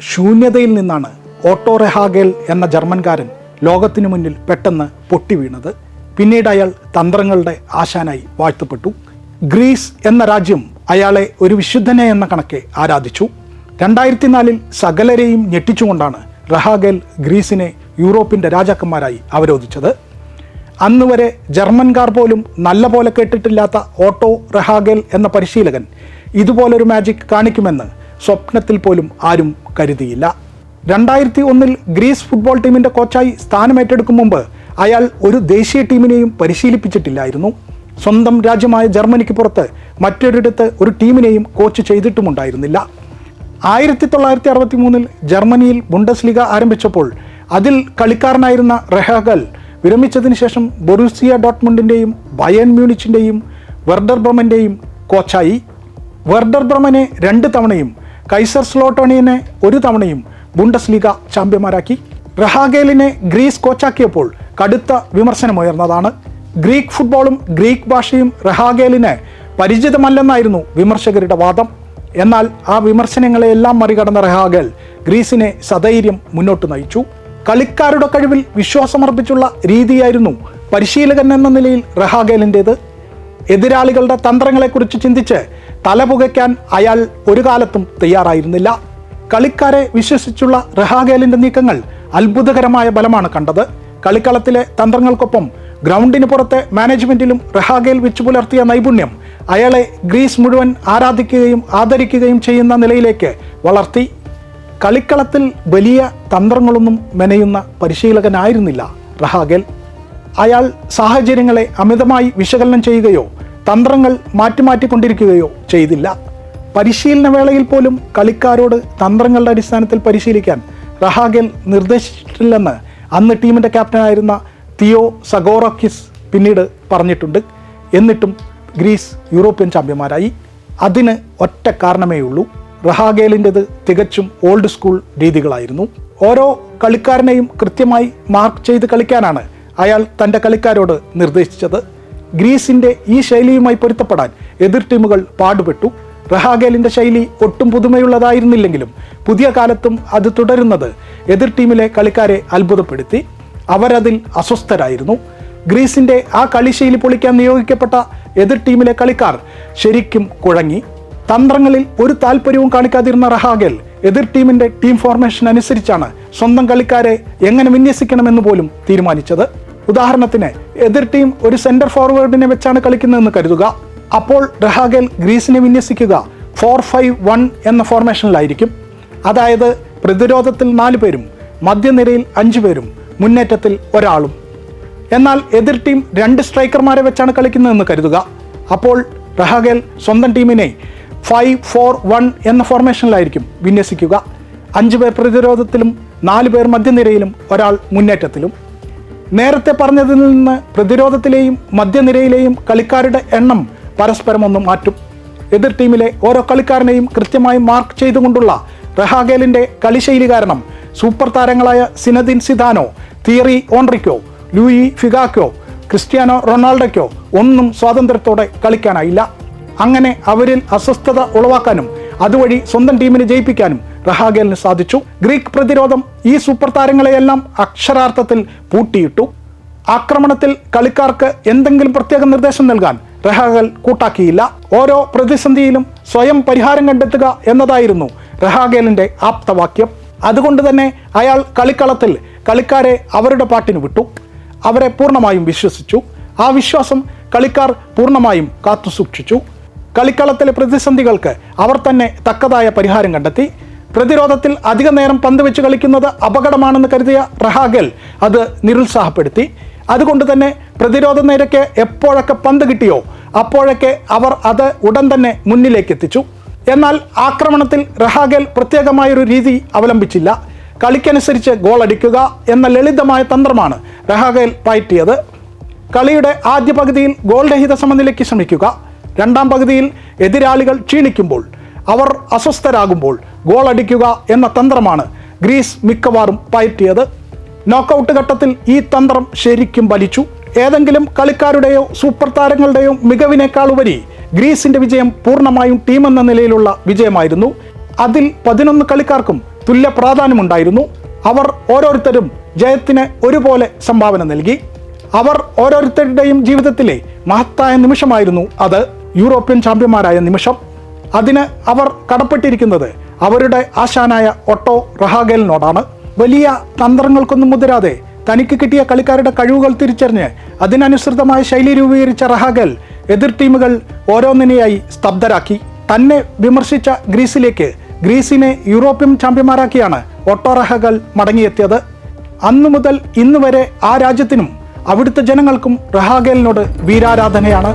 ശൂന്യതയിൽ നിന്നാണ് ഓട്ടോ റെഹാഗേൽ എന്ന ജർമ്മൻകാരൻ ലോകത്തിനു മുന്നിൽ പെട്ടെന്ന് പൊട്ടിവീണത്. പിന്നീട് അയാൾ തന്ത്രങ്ങളുടെ ആശാനായി വാഴ്ത്തപ്പെട്ടു. ഗ്രീസ് എന്ന രാജ്യം അയാളെ ഒരു വിശുദ്ധനെ എന്ന കണക്കെ ആരാധിച്ചു. രണ്ടായിരത്തി നാലിൽ സകലരെയും ഞെട്ടിച്ചുകൊണ്ടാണ് റഹാഗേൽ ഗ്രീസിനെ യൂറോപ്പിന്റെ രാജാക്കന്മാരായി അവരോധിച്ചത്. അന്ന് വരെ ജർമ്മൻകാർ പോലും നല്ല പോലെ കേട്ടിട്ടില്ലാത്ത ഓട്ടോ റഹാഗേൽ എന്ന പരിശീലകൻ ഇതുപോലൊരു മാജിക് കാണിക്കുമെന്ന് സ്വപ്നത്തിൽ പോലും ആരും കരുതിയില്ല. രണ്ടായിരത്തി ഒന്നിൽ ഗ്രീസ് ഫുട്ബോൾ ടീമിന്റെ കോച്ചായി സ്ഥാനമേറ്റെടുക്കും മുമ്പ് അയാൾ ഒരു ദേശീയ ടീമിനെയും പരിശീലിപ്പിച്ചിട്ടില്ലായിരുന്നു. സ്വന്തം രാജ്യമായ ജർമ്മനിക്ക് പുറത്ത് മറ്റൊരിടത്ത് ഒരു ടീമിനെയും കോച്ച് ചെയ്തിട്ടുമുണ്ടായിരുന്നില്ല. ആയിരത്തി തൊള്ളായിരത്തി അറുപത്തി മൂന്നിൽ ജർമ്മനിയിൽ ബുണ്ടസ് ലീഗ ആരംഭിച്ചപ്പോൾ അതിൽ കളിക്കാരനായിരുന്ന റെഹഗൽ വിരമിച്ചതിന് ശേഷം ബൊറൂസിയ ഡോട്ട്മുണ്ടിന്റെയും ബയൻ മ്യൂണിച്ചിന്റെയും വെർഡർ ബ്രമന്റെയും കോച്ചായി. വെർഡർ ബ്രമനെ രണ്ട് തവണയും കൈസർ സ്ലോട്ടോണിയനെ ഒരു തവണയും ബുണ്ടസ് ലീഗ ചാമ്പ്യന്മാരാക്കി. റഹാഗേലിനെ ഗ്രീസ് കോച്ചാക്കിയപ്പോൾ കടുത്ത വിമർശനമുയർന്നതാണ്. ഗ്രീക്ക് ഫുട്ബോളും ഗ്രീക്ക് ഭാഷയും റഹാഗേലിന് പരിചിതമല്ലെന്നായിരുന്നു വിമർശകരുടെ വാദം. എന്നാൽ ആ വിമർശനങ്ങളെയെല്ലാം മറികടന്ന റഹാഗൽ ഗ്രീസിനെ സധൈര്യം മുന്നോട്ട് നയിച്ചു. കളിക്കാരുടെ കഴിവിൽ വിശ്വാസമർപ്പിച്ചുള്ള രീതിയായിരുന്നു പരിശീലകൻ എന്ന നിലയിൽ റഹാഗേലിന്റേത്. എതിരാളികളുടെ തന്ത്രങ്ങളെക്കുറിച്ച് ചിന്തിച്ച് തലപുകയ്ക്കാൻ അയാൾ ഒരു കാലത്തും തയ്യാറായിരുന്നില്ല. കളിക്കാരെ വിശ്വസിച്ചുള്ള റഹാഗേലിന്റെ നീക്കങ്ങൾ അത്ഭുതകരമായ ബലമാണ് കണ്ടത്. കളിക്കളത്തിലെ തന്ത്രങ്ങൾക്കൊപ്പം ഗ്രൗണ്ടിന് പുറത്തെ മാനേജ്മെന്റിലും റഹാഗേൽ വെച്ചു പുലർത്തിയ നൈപുണ്യം അയാളെ ഗ്രീസ് മുഴുവൻ ആരാധിക്കുകയും ആദരിക്കുകയും ചെയ്യുന്ന നിലയിലേക്ക് വളർത്തി. കളിക്കളത്തിൽ വലിയ തന്ത്രങ്ങളൊന്നും മെനയുന്ന പരിശീലകനായിരുന്നില്ല റഹാഗേൽ. അയാൾ സാഹചര്യങ്ങളെ അമിതമായി വിശകലനം ചെയ്യുകയോ തന്ത്രങ്ങൾ മാറ്റി മാറ്റിമാറ്റിക്കൊണ്ടിരിക്കുകയോ ചെയ്തില്ല. പരിശീലന വേളയിൽ പോലും കളിക്കാരോട് തന്ത്രങ്ങളുടെ അടിസ്ഥാനത്തിൽ പരിശീലിക്കാൻ റഹാഗൽ നിർദ്ദേശിച്ചിട്ടില്ലെന്ന് അന്ന് ടീമിന്റെ ക്യാപ്റ്റനായിരുന്ന തിയോ സഗോറോക്കിസ് പിന്നീട് പറഞ്ഞിട്ടുണ്ട്. എന്നിട്ടും ഗ്രീസ് യൂറോപ്യൻ ചാമ്പ്യന്മാരായി. അതിന് ഒറ്റ കാരണമേ ഉള്ളൂ റഹാഗേലിന്റെത് തികച്ചും ഓൾഡ് സ്കൂൾ രീതികളായിരുന്നു. ഓരോ കളിക്കാരനെയും കൃത്യമായി മാർക്ക് ചെയ്ത് കളിക്കാനാണ് അയാൾ തന്റെ കളിക്കാരോട് നിർദ്ദേശിച്ചത്. ഗ്രീസിന്റെ ഈ ശൈലിയുമായി പൊരുത്തപ്പെടാൻ എതിർ ടീമുകൾ പാടുപെട്ടു. റഹാഗേലിന്റെ ശൈലി ഒട്ടും പുതുമയുള്ളതായിരുന്നില്ലെങ്കിലും പുതിയ കാലത്തും അത് തുടരുന്നത് എതിർ ടീമിലെ കളിക്കാരെ അത്ഭുതപ്പെടുത്തി. അവരതിൽ അസ്വസ്ഥരായിരുന്നു. ഗ്രീസിന്റെ ആ കളിശൈലി പൊളിക്കാൻ നിയോഗിക്കപ്പെട്ട എതിർ ടീമിലെ കളിക്കാർ ശരിക്കും കുഴങ്ങി. തന്ത്രങ്ങളിൽ ഒരു താല്പര്യവും കാണിക്കാതിരുന്ന റഹാഗൽ എതിർ ടീമിന്റെ ടീം ഫോർമേഷൻ അനുസരിച്ചാണ് സ്വന്തം കളിക്കാരെ എങ്ങനെ വിന്യസിക്കണമെന്ന് പോലും തീരുമാനിച്ചത്. ഉദാഹരണത്തിന് എതിർ ടീം ഒരു സെന്റർ ഫോർവേഡിനെ വെച്ചാണ് കളിക്കുന്നതെന്ന് കരുതുക. അപ്പോൾ റഹാഗൽ ഗ്രീസിനെ വിന്യസിക്കുക. ഫോർ ഫൈവ് വൺ എന്ന ഫോർമേഷനിലായിരിക്കും അതായത് പ്രതിരോധത്തിൽ നാല് പേരും മധ്യനിരയിൽ അഞ്ച് പേരും മുന്നേറ്റത്തിൽ ഒരാളും. എന്നാൽ എതിർ ടീം രണ്ട് സ്ട്രൈക്കർമാരെ വെച്ചാണ് കളിക്കുന്നതെന്ന് കരുതുക. അപ്പോൾ റഹാഗൽ സ്വന്തം ടീമിനെ ഫൈവ് ഫോർ വൺ എന്ന ഫോർമേഷനിലായിരിക്കും വിന്യസിക്കുക. അഞ്ച് പേർ പ്രതിരോധത്തിലും നാല് പേർ മധ്യനിരയിലും ഒരാൾ മുന്നേറ്റത്തിലും. നേരത്തെ പറഞ്ഞതിൽ നിന്ന് പ്രതിരോധത്തിലെയും മധ്യനിരയിലെയും കളിക്കാരുടെ എണ്ണം പരസ്പരം ഒന്നും മാറ്റും. എതിർ ടീമിലെ ഓരോ കളിക്കാരനെയും കൃത്യമായി മാർക്ക് ചെയ്തുകൊണ്ടുള്ള റഹാഗേലിന്റെ കളിശൈലി കാരണം സൂപ്പർ താരങ്ങളായ സിനദിൻ സിദാനോ തിയറി ഓൺറിക്കോ ലൂയി ഫിഗാക്കോ ക്രിസ്ത്യാനോ റൊണാൾഡോയ്ക്കോ ഒന്നും സ്വാതന്ത്ര്യത്തോടെ കളിക്കാനായില്ല. അങ്ങനെ അവരിൽ അസ്വസ്ഥത ഉളവാക്കാനും അതുവഴി സ്വന്തം ടീമിനെ ജയിപ്പിക്കാനും റഹാഗേലിന് സാധിച്ചു. ഗ്രീക്ക് പ്രതിരോധം ഈ സൂപ്പർ താരങ്ങളെയെല്ലാം അക്ഷരാർത്ഥത്തിൽ പൂട്ടിയിട്ടു. ആക്രമണത്തിൽ കളിക്കാർക്ക് എന്തെങ്കിലും പ്രത്യേക നിർദ്ദേശം നൽകാൻ റഹാഗൽ കൂട്ടാക്കിയില്ല. ഓരോ പ്രതിസന്ധിയിലും സ്വയം പരിഹാരം കണ്ടെത്തുക എന്നതായിരുന്നു റഹാഗേലിന്റെ ആപ്തവാക്യം. അതുകൊണ്ട് തന്നെ അയാൾ കളിക്കളത്തിൽ കളിക്കാരെ അവരുടെ പാട്ടിന് വിട്ടു. അവരെ പൂർണമായും വിശ്വസിച്ചു. ആ വിശ്വാസം കളിക്കാർ പൂർണമായും കാത്തുസൂക്ഷിച്ചു. കളിക്കളത്തിലെ പ്രതിസന്ധികൾക്ക് അവർ തന്നെ തക്കതായ പരിഹാരം കണ്ടെത്തി. പ്രതിരോധത്തിൽ അധിക നേരം പന്ത് വെച്ച് കളിക്കുന്നത് അപകടമാണെന്ന് കരുതിയ റഹാഗൽ അത് നിരുത്സാഹപ്പെടുത്തി. അതുകൊണ്ട് തന്നെ പ്രതിരോധ നിരക്ക് എപ്പോഴൊക്കെ പന്ത് കിട്ടിയോ അപ്പോഴൊക്കെ അവർ അത് ഉടൻ തന്നെ മുന്നിലേക്ക് എത്തിച്ചു എന്നാൽ ആക്രമണത്തിൽ റഹാഗൽ പ്രത്യേകമായൊരു രീതി അവലംബിച്ചില്ല. കളിക്കനുസരിച്ച് ഗോൾ അടിക്കുക എന്ന ലളിതമായ തന്ത്രമാണ് റഹാഗൽ പയറ്റിയത്. കളിയുടെ ആദ്യ പകുതിയിൽ ഗോൾ രഹിത സമനിലയ്ക്ക് ശ്രമിക്കുക. രണ്ടാം പകുതിയിൽ എതിരാളികൾ ക്ഷീണിക്കുമ്പോൾ അവർ അസ്വസ്ഥരാകുമ്പോൾ ഗോൾ അടിക്കുക എന്ന തന്ത്രമാണ് ഗ്രീസ് മിക്കവാറും പയറ്റിയത്. നോക്കൌട്ട് ഘട്ടത്തിൽ ഈ തന്ത്രം ശരിക്കും വലിച്ചു ഏതെങ്കിലും കളിക്കാരുടെയോ സൂപ്പർ താരങ്ങളുടെയോ മികവിനേക്കാൾ ഉപരി ഗ്രീസിന്റെ വിജയം പൂർണമായും ടീം എന്ന നിലയിലുള്ള വിജയമായിരുന്നു. അതിൽ പതിനൊന്ന് കളിക്കാർക്കും തുല്യ പ്രാധാന്യമുണ്ടായിരുന്നു. അവർ ഓരോരുത്തരും ജയത്തിന് ഒരുപോലെ സംഭാവന നൽകി. അവർ ഓരോരുത്തരുടെയും ജീവിതത്തിലെ മഹത്തായ നിമിഷമായിരുന്നു അത്. യൂറോപ്യൻ ചാമ്പ്യന്മാരായ നിമിഷം. അതിന് അവർ കടപ്പെട്ടിരിക്കുന്നത് അവരുടെ ആശാനായ ഒട്ടോ റഹാഗലിനോടാണ് വലിയ തന്ത്രങ്ങൾക്കൊന്നും മുതിരാതെ തനിക്ക് കിട്ടിയ കളിക്കാരുടെ കഴിവുകൾ തിരിച്ചറിഞ്ഞ് അതിനനുസൃതമായ ശൈലി രൂപീകരിച്ച റഹാഗൽ എതിർ ടീമുകൾ ഓരോന്നിനെയായി സ്തബ്ധരാക്കി. തന്നെ വിമർശിച്ച ഗ്രീസിലേക്ക് ഗ്രീസിനെ യൂറോപ്യൻ ചാമ്പ്യന്മാരാക്കിയാണ് ഒട്ടോ റഹാഗൽ മടങ്ങിയെത്തിയത്. അന്നു മുതൽ ഇന്ന് വരെ ആ രാജ്യത്തിനും അവിടുത്തെ ജനങ്ങൾക്കും റഹാഗലിനോട് വീരാരാധനയാണ്.